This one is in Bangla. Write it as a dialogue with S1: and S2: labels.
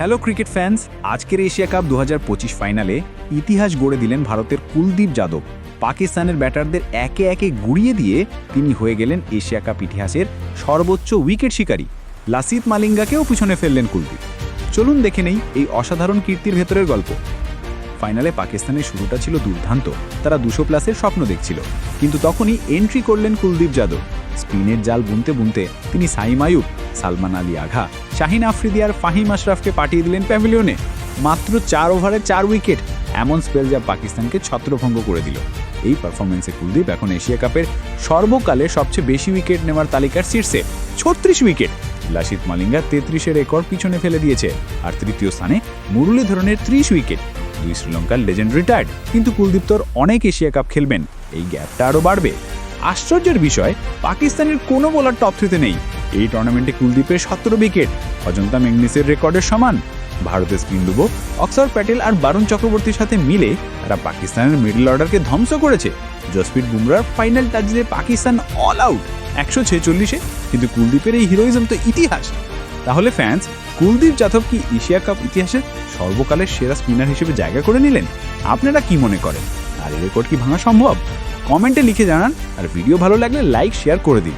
S1: হ্যালো ক্রিকেট ফ্যান্স, আজকের এশিয়া কাপ দু হাজার পঁচিশ ফাইনালে ইতিহাস গড়ে দিলেন ভারতের কুলদীপ যাদব। পাকিস্তানের ব্যাটারদের একে একে গুড়িয়ে দিয়ে তিনি হয়ে গেলেন এশিয়া কাপ ইতিহাসের সর্বোচ্চ উইকেট শিকারী। লাসিত মালিঙ্গাকেও পিছনে ফেললেন কুলদীপ। চলুন দেখে নেই এই অসাধারণ কীর্তির ভেতরের গল্প। ফাইনালে পাকিস্তানের শুরুটা ছিল দুর্দান্ত, তারা দুশো প্লাসের স্বপ্ন দেখছিল। কিন্তু তখনই এন্ট্রি করলেন কুলদীপ যাদব। স্পিনের জাল বুনতে বুনতে তিনি সাইম আয়ুব সালমান আলী আঘা, শাহিন আফ্রিদি আর ফাহিম আশরাফকে পাঠিয়ে দিলেন প্যাভিলিয়নে। মাত্র চার ওভারে চার উইকেট, এমন স্পেল যা পাকিস্তানকে ছত্রভঙ্গ করে দিল। এই পারফরমেন্সে কুলদীপ এখন এশিয়া কাপের সর্বকালে সবচেয়ে বেশি উইকেট নেওয়ার তালিকার শীর্ষে, ছত্রিশ উইকেট। লাসিত মালিঙ্গা তেত্রিশের রেকর্ড পিছনে ফেলে দিয়েছে, আর তৃতীয় স্থানে মুরলীধরনের ত্রিশ উইকেট। দুই শ্রীলঙ্কার লেজেন্ড রিটায়ার্ড, কিন্তু কুলদীপ তোর অনেক এশিয়া কাপ খেলবেন। এই গ্যাপটা আরও বাড়বে। আশ্চর্যের বিষয়, পাকিস্তানের কোনো বোলার টপ থ্রিতে নেই। এই টুর্নামেন্টে কুলদীপের সতেরো উইকেট, অজন্তা মেগনিসের রেকর্ডের সমান। ভারতের স্পিন দুবো, অক্সর প্যাটেল আর বারুণ চক্রবর্তীর সাথে মিলে তারা পাকিস্তানের মিডল অর্ডারকে ধ্বংস করেছে। জসপ্রীত বুমরার ফাইনাল টাচ দিয়ে পাকিস্তান অল আউট একশো ছেচল্লিশে। কিন্তু কুলদীপের এই হিরোইজম তো ইতিহাস। তাহলে ফ্যান্স কুলদীপ যাদব কি এশিয়া কাপ ইতিহাসের সর্বকালের সেরা স্পিনার হিসেবে জায়গা করে নিলেন? আপনারা কি মনে করেন? আর এই রেকর্ড কি ভাঙা সম্ভব? কমেন্টে লিখে জানান, আর ভিডিও ভালো লাগলে লাইক শেয়ার করে দিন।